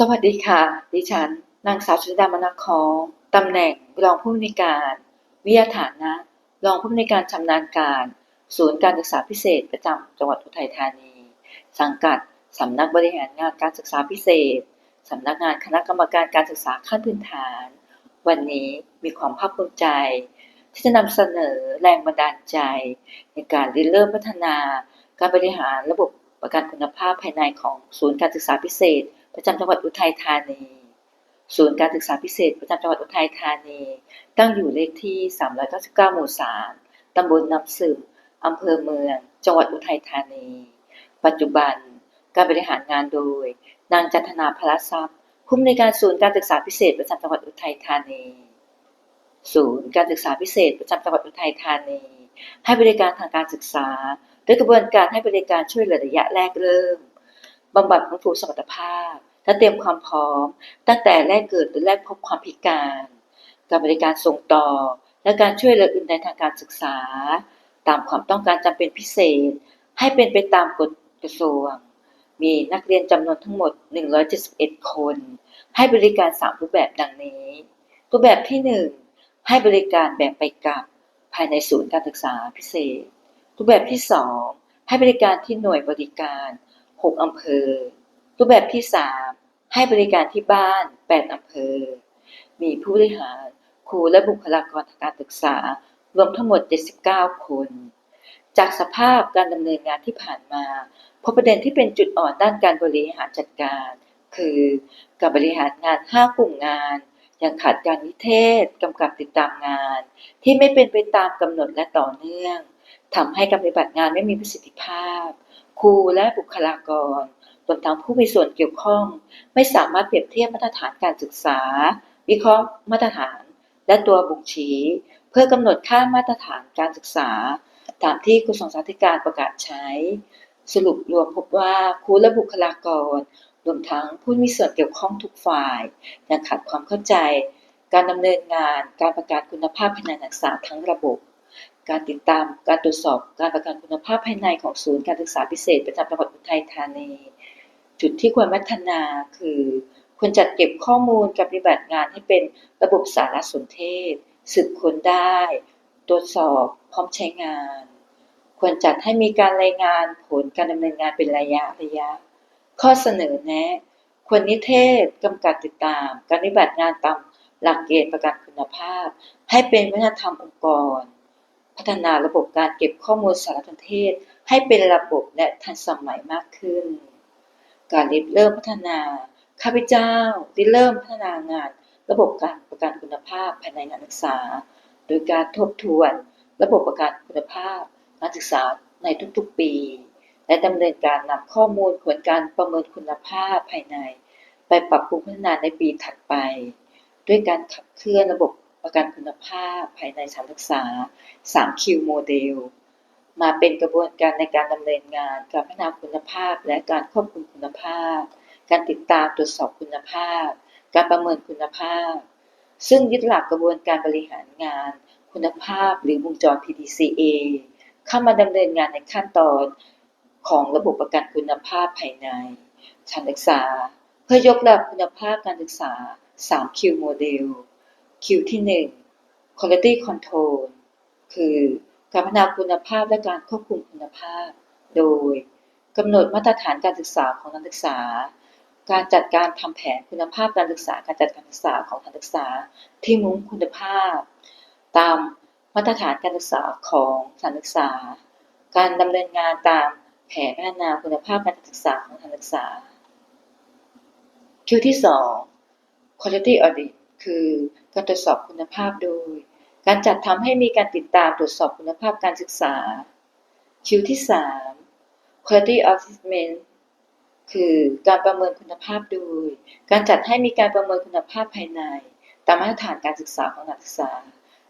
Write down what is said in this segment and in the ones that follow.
สวัสดีค่ะ ดิฉัน นางสาวชุติดามนครตำแหน่งรองผู้อำนวยการ วิทยาฐานะ รองผู้อำนวยการชำนาญการ ศูนย์การศึกษาพิเศษประจำจังหวัดอุทัยธานี สังกัดสำนักบริหารงานการศึกษาพิเศษสำนักงานคณะกรรมการการศึกษาขั้นพื้นฐาน วันนี้มีความภาคภูมิใจ ที่จะนำเสนอแรงบันดาลใจ ในการริเริ่มพัฒนา การบริหารระบบประกันคุณภาพภายในของศูนย์การศึกษาพิเศษ ประจำจังหวัดอุทัยธานี ศูนย์การศึกษาพิเศษ ประจำจังหวัดอุทัยธานี ตั้งอยู่เลขที่ 399 หมู่ 3 ตำบลน้ำซึมอำเภอเมือง จังหวัดอุทัยธานี ปัจจุบันการบริหารงานโดย นางจันทนาพลทรัพย์ผู้อำนวยการศูนย์การศึกษาพิเศษ ประจำจังหวัดอุทัยธานี ศูนย์การศึกษาพิเศษ ประจำจังหวัดอุทัยธานี ให้บริการทางการศึกษาด้วยกระบวนการให้บริการช่วยเหลือระยะแรกเริ่ม บำบัดฟื้นฟูสมรรถภาพ และเตรียมความพร้อม ตั้งแต่แรกเกิดหรือแรกพบความพิการ การบริการส่งต่อ และการช่วยเหลืออื่นใดทางการศึกษา ตามความต้องการจำเป็นพิเศษ ให้เป็นไปตามกฎกระทรวง มีนักเรียนจำนวนทั้งหมด 171 คน ให้บริการ 3 รูปแบบดังนี้ รูปแบบที่ 1 ให้บริการแบบไปกลับ ภายในศูนย์การศึกษาพิเศษ รูปแบบที่ 2 ให้บริการที่หน่วยบริการ 6 อำเภอ รูปแบบที่ 3 ให้บริการที่บ้าน 8 อำเภอ มีผู้บริหาร ครูและบุคลากรทางการศึกษา รวมทั้งหมด 79 คน จากสภาพการดำเนินงานที่ผ่านมาพบประเด็นที่เป็นจุดอ่อนด้านการบริหารจัดการ คือการบริหารงาน 5 กลุ่มงานยังขาดการวิเทศกำกับติดตามงาน ที่ไม่เป็นไปตามกำหนดและต่อเนื่องทำให้การปฏิบัติงานไม่มีประสิทธิภาพ ครูและบุคลากรรวมทั้งผู้มีส่วนเกี่ยวข้อง ไม่สามารถเปรียบเทียบมาตรฐานการศึกษา วิเคราะห์มาตรฐาน และตัวบ่งชี้ เพื่อกำหนดค่ามาตรฐานการศึกษา ตามที่กระทรวงสาธารณสุขประกาศใช้ สรุปรวมพบว่าครูและบุคลากร รวมทั้งผู้มีส่วนเกี่ยวข้องทุกฝ่ายยังขาดความเข้าใจ การดำเนินงานการประกาศคุณภาพภายในนักศึกษาทั้งระบบ การติดตามการตรวจสอบการประกันคุณภาพภายในของศูนย์การศึกษาพิเศษประจำจังหวัดอุทัยธานี จุดที่ควรพัฒนาคือควรจัดเก็บข้อมูลการปฏิบัติงานให้เป็นระบบสารสนเทศ สืบค้นได้ ตรวจสอบพร้อมใช้งาน ควรจัดให้มีการรายงานผลการดำเนินงานเป็นระยะระยะ ข้อเสนอแนะ ควรนิเทศกำกับติดตาม การปฏิบัติงานตามหลักเกณฑ์ประกันคุณภาพ ให้เป็นวัฒนธรรมองค์กร พัฒนาระบบการเก็บข้อมูลสารสนเทศ ให้เป็นระบบและทันสมัยมากขึ้น การริเริ่มพัฒนา ข้าพเจ้าริเริ่มพัฒนางาน ระบบการประกันคุณภาพภายในการศึกษา โดยการทบทวน ระบบประกันคุณภาพการศึกษาในทุกๆปี และดำเนินการนำข้อมูลผลการประเมินคุณภาพภายใน ไปปรับปรุงพัฒนาในปีถัดไป ด้วยการขับเคลื่อนระบบ ประกันคุณภาพภายในสถานศึกษา 3Q โมเดล มาเป็นกระบวนการในการดำเนินงาน การพัฒนาคุณภาพ และการควบคุมคุณภาพ การติดตามตรวจสอบคุณภาพ การประเมินคุณภาพ ซึ่งยึดหลักกระบวนการบริหารงาน คุณภาพหรือวงจร PDCA เข้ามาดำเนินงานในขั้นตอนของระบบประกันคุณภาพภายในสถานศึกษา เพื่อยกระดับคุณภาพการศึกษา 3Q โมเดล Q ที่ 1 Quality Control คือการพัฒนาคุณภาพและการควบคุมคุณภาพ โดยกำหนดมาตรฐานการศึกษาของนักศึกษา การจัดการทำแผนคุณภาพการศึกษา การจัดการศึกษาของนักศึกษาที่มุ่งคุณภาพ ตามมาตรฐานการศึกษาของสถานศึกษา การดำเนินงานตามแผนพัฒนาคุณภาพการศึกษาของสถานศึกษา Q ที่ 2 Quality Audit คือ การตรวจสอบคุณภาพโดย การจัดทำให้มีการติดตามตรวจสอบคุณภาพการศึกษา Q ที่ 3 Quality Assessment คือการประเมินคุณภาพโดย การจัดให้มีการประเมินคุณภาพภายใน ตามมาตรฐานการศึกษาของนักศึกษา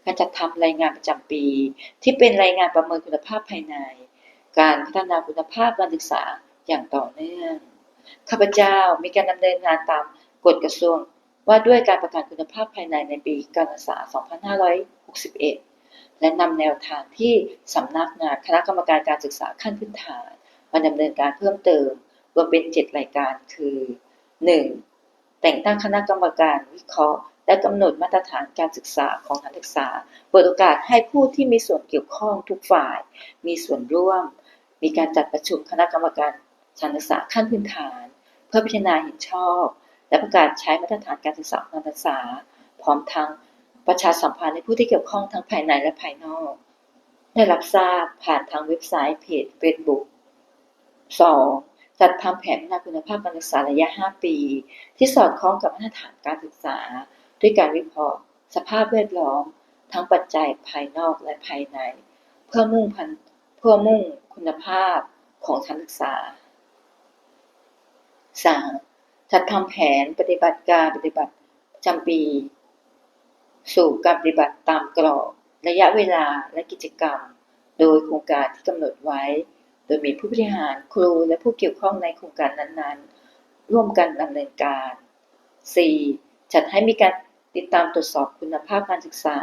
การจัดทำรายงานประจำปี ที่เป็นรายงานประเมินคุณภาพภายใน การพัฒนาคุณภาพการศึกษาอย่างต่อเนื่อง ข้าพเจ้ามีการดำเนินงานตามกฎกระทรวง ว่าด้วยการประกันคุณภาพภายในในปีการศึกษา 2561 และนำแนวทางที่สำนักงานคณะกรรมการการศึกษาขั้นพื้นฐานมาดำเนินการเพิ่มเติม รวมเป็น 7 รายการคือ 1. แต่งตั้งคณะกรรมการวิเคราะห์ และกำหนดมาตรฐานการศึกษาของสถานศึกษา เปิดโอกาสให้ผู้ที่มีส่วนเกี่ยวข้องทุกฝ่าย มีส่วนร่วม มีการจัดประชุมคณะกรรมการสถานศึกษาขั้นพื้นฐาน เพื่อพิจารณาเห็นชอบ และประกาศใช้มาตรฐานการศึกษาของสถานศึกษา พร้อมทั้งประชาสัมพันธ์ในผู้ที่เกี่ยวข้องทั้งภายในและภายนอก ได้รับทราบผ่านทางเว็บไซต์เพจ Facebook 2. จัดทำแผนพัฒนาคุณภาพการศึกษาระยะ 5 ปี ที่สอดคล้องกับมาตรฐานการศึกษา ด้วยการวิเคราะห์ สภาพแวดล้อม ทั้งปัจจัยภายนอกและภายใน เพื่อมุ่งพันเพื่อมุ่งคุณภาพของสถานศึกษา 3. จัดทำแผนปฏิบัติการปฏิบัติประจำปี สู่การปฏิบัติตามกรอบระยะเวลาและกิจกรรม โดยโครงการที่กำหนดไว้ โดยมีผู้บริหารครูและผู้เกี่ยวข้องในโครงการนั้นๆ ร่วมกันดำเนินการ 4. จัดให้มีการติดตามตรวจสอบคุณภาพการศึกษา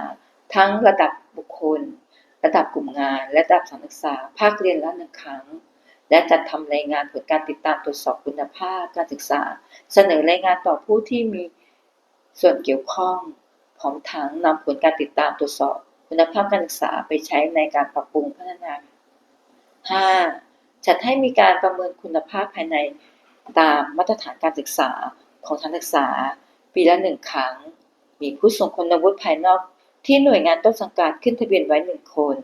ทั้งระดับบุคคล ระดับกลุ่มงาน และระดับสถานศึกษาภาคเรียนละหนึ่งครั้ง และจัดทำรายงานผลการติดตามตรวจสอบคุณภาพการศึกษา เสนอรายงานต่อผู้ที่มีส่วนเกี่ยวข้องพร้อมทั้งนำผลการติดตามตรวจสอบคุณภาพการศึกษาไปใช้ในการปรับปรุงพัฒนา 5. จัดให้มีการประเมินคุณภาพภายในตามมาตรฐานการศึกษาของสถานศึกษา ปีละหนึ่งครั้ง มีผู้ทรงคุณวุฒิภายนอกที่หน่วยงานต้นสังกัดขึ้นทะเบียนไว้หนึ่งคน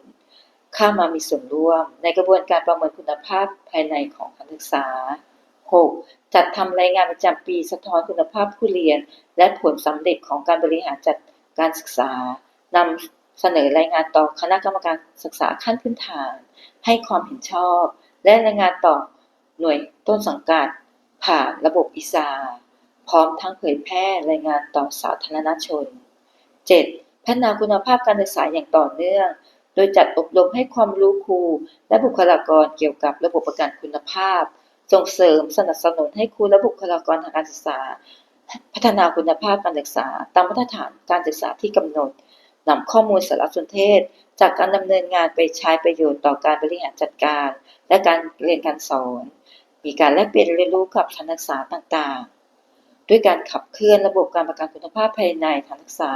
เข้ามามีส่วนร่วม ในกระบวนการประเมินคุณภาพภายในของสถานศึกษา 6. จัดทำรายงานประจำปีสะท้อนคุณภาพผู้เรียน และผลสำเร็จของการบริหารจัดการศึกษานำเสนอรายงานต่อคณะกรรมการศึกษาขั้นพื้นฐาน ให้ความเห็นชอบ และรายงานต่อหน่วยต้นสังกัด ผ่านระบบอีซาพร้อมทั้งเผยแพร่รายงานต่อสาธารณชน 7. พัฒนาคุณภาพการศึกษาอย่างต่อเนื่อง โดยจัดอบรมให้ความรู้ครู และบุคลากรเกี่ยวกับระบบประกันคุณภาพ ส่งเสริมสนับสนุนให้ครูและบุคลากรทางการศึกษา พัฒนาคุณภาพการศึกษา ตามมาตรฐานการศึกษาที่กำหนดนำข้อมูลสารสนเทศ จากการดำเนินงานไปใช้ประโยชน์ต่อการบริหารจัดการ และการเรียนการสอน มีการแลกเปลี่ยนเรียนรู้กับสถานศึกษาต่างๆ ด้วยการขับเคลื่อนระบบการประกันคุณภาพภายในสถานศึกษา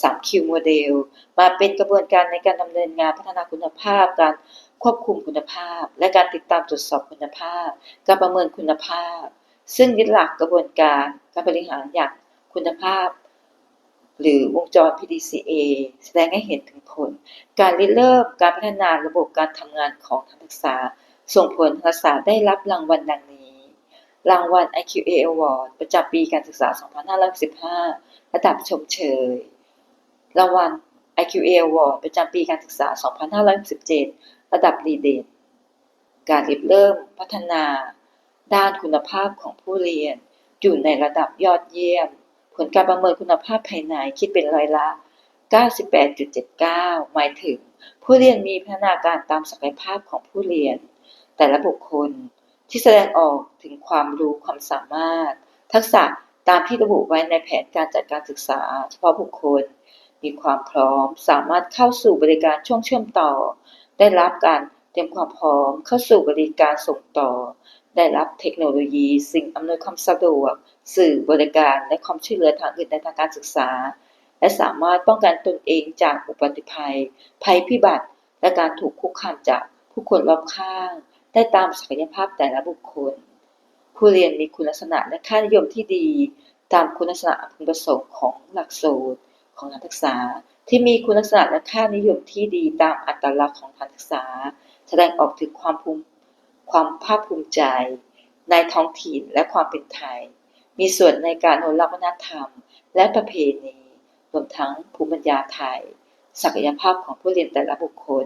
3Q โมเดล มาเป็นกระบวนการในการดำเนินงานพัฒนาคุณภาพ การควบคุมคุณภาพ และการติดตามตรวจสอบคุณภาพ การประเมินคุณภาพ ซึ่งยึดหลักกระบวนการการบริหารอย่างคุณภาพ หรือวงจร PDCA แสดงให้เห็นถึงผล การริเริ่มการพัฒนาระบบการทำงานของนักศึกษา ส่งผลนักศึกษาได้รับรางวัลดังนี้ รางวัล IQA Award ประจำปีการศึกษา 2515ระดับชมเชย รางวัล IQA Award ประจำปีการศึกษา 2517ระดับดีเด่น การริเริ่มพัฒนา ด้านคุณภาพของผู้เรียน อยู่ในระดับยอดเยี่ยม ผลการประเมินคุณภาพภายในคิดเป็นร้อยละ 98.79 หมายถึง ผู้เรียนมีพัฒนาการตามศักยภาพของผู้เรียน แต่ละบุคคล ที่แสดงออกถึงความรู้ความสามารถ ทักษะตามที่ระบุไว้ในแผนการจัดการศึกษา เฉพาะบุคคล มีความพร้อม สามารถเข้าสู่บริการช่วงเชื่อมต่อ ได้รับการเตรียมความพร้อม เข้าสู่บริการส่งต่อ ได้รับเทคโนโลยี สิ่งอำนวยความสะดวก สื่อบริการและความช่วยเหลือทางอื่นในทางการศึกษา และสามารถป้องกันตนเองจากอุบัติภัย ภัยพิบัติ และการถูกคุกคามจากผู้คนรอบข้าง ได้ตามศักยภาพแต่ละบุคคล ผู้เรียนมีคุณลักษณะและค่านิยมที่ดี ตามคุณลักษณะพึงประสงค์ของหลักสูตรของนักศึกษา ที่มีคุณลักษณะและค่านิยมที่ดีตามอัตลักษณ์ของนักศึกษา แสดงออกถึงความภูมิความภาคภูมิใจ ในท้องถิ่นและความเป็นไทย มีส่วนในการอนุรักษ์วัฒนธรรม และประเพณีรวมทั้งภูมิปัญญาไทย ศักยภาพของผู้เรียนแต่ละบุคคล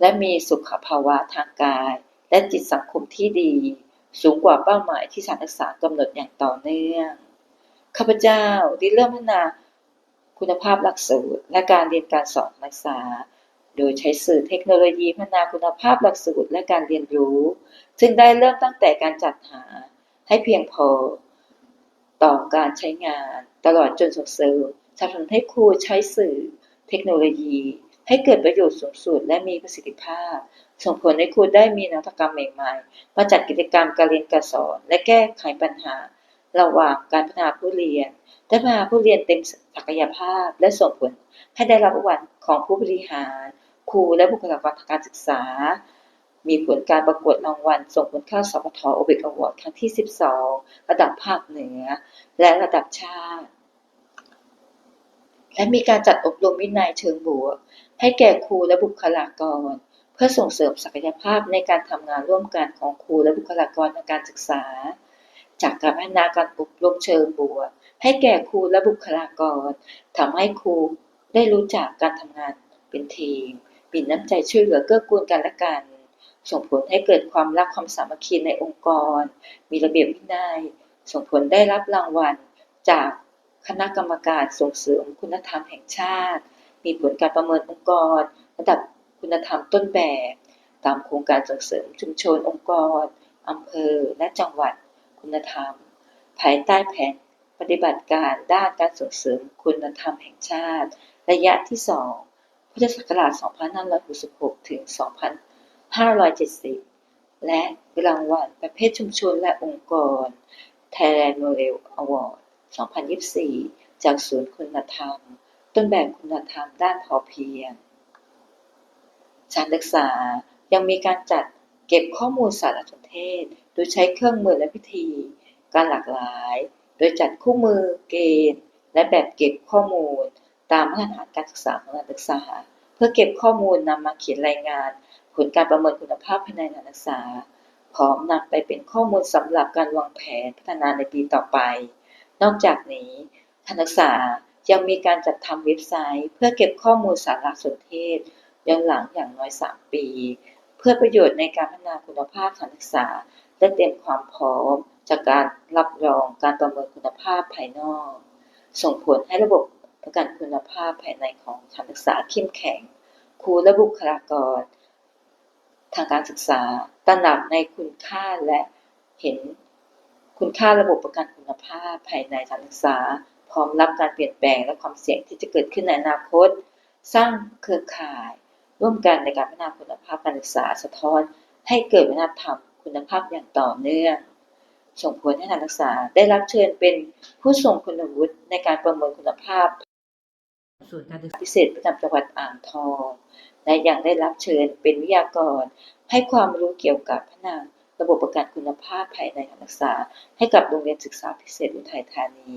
และมีสุขภาวะทางกาย และจิตสังคมที่ดี สูงกว่าเป้าหมายที่สถานศึกษากำหนดอย่างต่อเนื่อง ข้าพเจ้าได้เริ่มพัฒนาคุณภาพหลักสูตร และการเรียนการสอนนักศึกษา โดยใช้สื่อเทคโนโลยีพัฒนาคุณภาพหลักสูตรและการเรียนรู้ ซึ่งได้เริ่มตั้งแต่การจัดหาให้เพียงพอ ต่อการใช้งาน ตลอดจนส่งเสริมสนับสนุนให้ครูใช้สื่อเทคโนโลยี ให้เกิดประโยชน์สูงสุดและมีประสิทธิภาพ ส่งผลให้ครูได้มีนวัตกรรมใหม่ๆ มาจัดกิจกรรมการเรียนการสอน และแก้ไขปัญหา ระหว่างการพัฒนาผู้เรียนและพัฒนาผู้เรียนเต็มศักยภาพ และส่งผลให้ได้รับรางวัลของผู้บริหาร ครูและบุคลากรทางการศึกษา มีผลการประกวดรางวัล ส่งผลเข้าสพทโอเบกอวอร์ดครั้งที่ 12 ระดับภาคเหนือ และระดับชาติ และมีการจัดอบรมวินัยเชิงบวก ให้แก่ครูและบุคลากร เพื่อส่งเสริมศักยภาพในการทำงานร่วมกันของครูและบุคลากรทางการศึกษา จากการพัฒนาการอบรมเชิงบวก ให้แก่ครูและบุคลากรทำให้ครูได้รู้จักการทำงานเป็นทีมมีน้ำใจช่วยเหลือเกื้อกูลกันและกัน ส่งผลให้เกิดความรักความสามัคคีในองค์กร มีระเบียบวินัย ส่งผลได้รับรางวัลจากคณะกรรมการส่งเสริมคุณธรรมแห่งชาติ มีผลการประเมินองค์กร ระดับคุณธรรมต้นแบบ ตามโครงการส่งเสริมชุมชนองค์กรอำเภอ และจังหวัด คุณธรรม ภายใต้แผนปฏิบัติการด้านการส่งเสริมคุณธรรมแห่งชาติ ระยะที่ 2 พุทธศักราช 2566 ถึง 2570 และรางวัลประเภทชุมชนและองค์กร Thailand Model Award 2024 จากศูนย์คุณธรรม นแบบคุณธรรมด้านพอเพียงสถานศึกษายังมีการจัดเก็บข้อมูลสารสนเทศ โดยใช้เครื่องมือและวิธี การหลากหลาย โดยจัดคู่มือเกณฑ์ และแบบเก็บข้อมูล ตามมาตรฐานการศึกษาของนักศึกษา เพื่อเก็บข้อมูลนำมาเขียนรายงาน ผลการประเมินคุณภาพภายในนักศึกษา พร้อมนำไปเป็นข้อมูลสำหรับการวางแผนพัฒนาในปีต่อไป นอกจากนี้นักศึกษา ยังมีการจัดทำเว็บไซต์ เพื่อเก็บข้อมูลสารสนเทศย้อนหลังอย่างน้อย 3 ปี เพื่อประโยชน์ในการพัฒนาคุณภาพการศึกษา และเตรียมความพร้อม จากการรับรองการประเมินคุณภาพภายนอก ส่งผลให้ระบบประกันคุณภาพภายในของการศึกษาเข้มแข็ง ครูและบุคลากร ทางการศึกษาตระหนักในคุณค่าและเห็นคุณค่าระบบประกันคุณภาพภายในการศึกษา พร้อมรับการเปลี่ยนแปลงและความเสี่ยงที่จะเกิดขึ้นในอนาคต สร้างเครือข่าย ร่วมกันในการพัฒนาคุณภาพการศึกษาสะท้อน ให้เกิดวัฒนธรรมคุณภาพอย่างต่อเนื่อง ส่งผลให้นักศึกษาได้รับเชิญเป็นผู้ทรงคุณวุฒิในการประเมินคุณภาพส่วนการศึกษาพิเศษประจำจังหวัดอ่างทอง และยังได้รับเชิญเป็นวิทยากร ให้ความรู้เกี่ยวกับพัฒนาระบบประกันคุณภาพภายในการศึกษา ให้กับโรงเรียนศึกษาพิเศษอุทัยธานี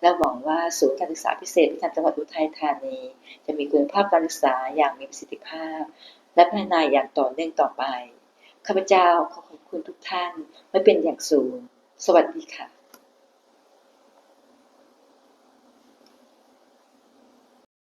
และหวังว่าศูนย์การศึกษาพิเศษประจำจังหวัดอุทัยธานี จะมีคุณภาพการศึกษาอย่างมีประสิทธิภาพ และพัฒนาอย่างต่อเนื่องต่อไปข้าพเจ้าขอขอบคุณทุกท่านไว้เป็นอย่างสูง สวัสดีค่ะ